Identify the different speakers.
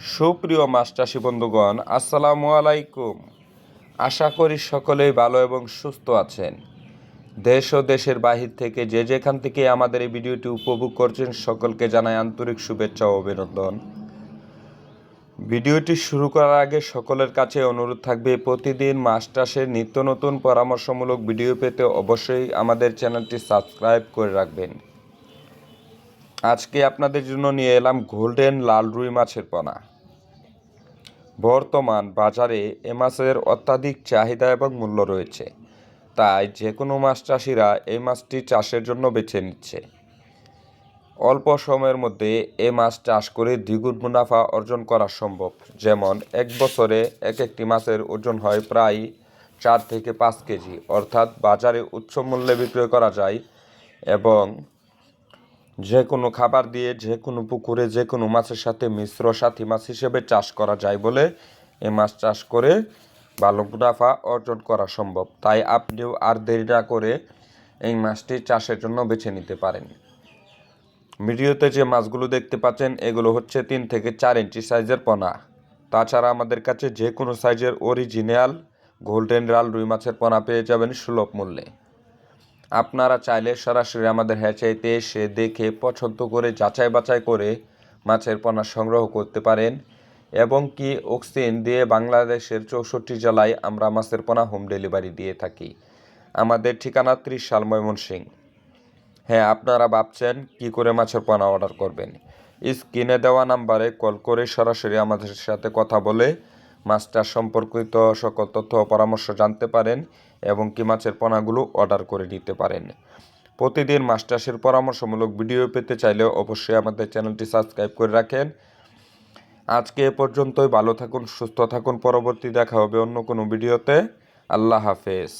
Speaker 1: সুপ্রিয় মাস্টাসী বন্ধুগণ আসসালামু আলাইকুম। আশা করি সকলেই ভালো এবং সুস্থ আছেন। দেশ ও দেশের বাহির থেকে যে যেখান থেকে আমাদের এই ভিডিওটি উপভোগ করছেন, সকলকে জানাই আন্তরিক শুভেচ্ছা ও অভিনন্দন। ভিডিওটি শুরু করার আগে সকলের কাছে অনুরোধ থাকবে, প্রতিদিন মাস্টার্সের নিত্য নতুন পরামর্শমূলক ভিডিও পেতে অবশ্যই আমাদের চ্যানেলটি সাবস্ক্রাইব করে রাখবেন। আজকে আপনাদের জন্য নিয়ে এলাম গোল্ডেন লাল রুই মাছের পোনা। বর্তমান বাজারে এ মাছের অত্যাধিক চাহিদা এবং মূল্য রয়েছে। তাই যে কোনো মাছ চাষিরা এই মাছটি চাষের জন্য বেছে নিচ্ছে। অল্প সময়ের মধ্যে এ মাছ চাষ করে দ্বিগুণ মুনাফা অর্জন করা সম্ভব। যেমন, এক বছরে এক একটি মাছের ওজন হয় প্রায় চার থেকে পাঁচ কেজি। অর্থাৎ বাজারে উচ্চ মূল্যে বিক্রয় করা যায় এবং যে কোনো খাবার দিয়ে, যে কোনো পুকুরে, যে কোনো মাছের সাথে মিশ্র সাথী মাছ হিসেবে চাষ করা যায় বলে এ মাছ চাষ করে ভালো মুনাফা অর্জন করা সম্ভব। তাই আপনিও আর দেরি না করে এই মাছটি চাষের জন্য বেছে নিতে পারেন। ভিডিওতে যে মাছগুলো দেখতে পাচ্ছেন, এগুলো হচ্ছে তিন থেকে চার ইঞ্চি সাইজের পোনা। তাছাড়া আমাদের কাছে যে কোনো সাইজের অরিজিনাল গোল্ডেন রাল রুই মাছের পোনা পেয়ে যাবেন সুলভ মূল্যে। আপনারা চাইলে সরাসরি আমাদের হ্যাচাইতে এসে দেখে পছন্দ করে যাচাই বাছাই করে মাছের পোনা সংগ্রহ করতে পারেন। এবং কি অক্সিজেন দিয়ে বাংলাদেশের চৌষট্টি জেলায় আমরা মাছের পোনা হোম ডেলিভারি দিয়ে থাকি। আমাদের ঠিকানা ত্রিশ সাল ময়মনসিং। হ্যাঁ আপনারা ভাবছেন কি করে মাছের পোনা অর্ডার করবেন? স্ক্রিনে দেওয়া নাম্বারে কল করে সরাসরি আমাদের সাথে কথা বলে মাছটার সম্পর্কিত সকল তথ্য পরামর্শ জানতে পারেন এবং কি মাছের পোনাগুলো অর্ডার করে নিতে পারেন। প্রতিদিন মাস্টার্সের পরামর্শমূলক ভিডিও পেতে চাইলে অবশ্যই আমাদের চ্যানেলটি সাবস্ক্রাইব করে রাখেন। আজকে এ পর্যন্তই, ভালো থাকুন, সুস্থ থাকুন, পরবর্তী দেখা হবে অন্য কোনো ভিডিওতে। আল্লাহ হাফেজ।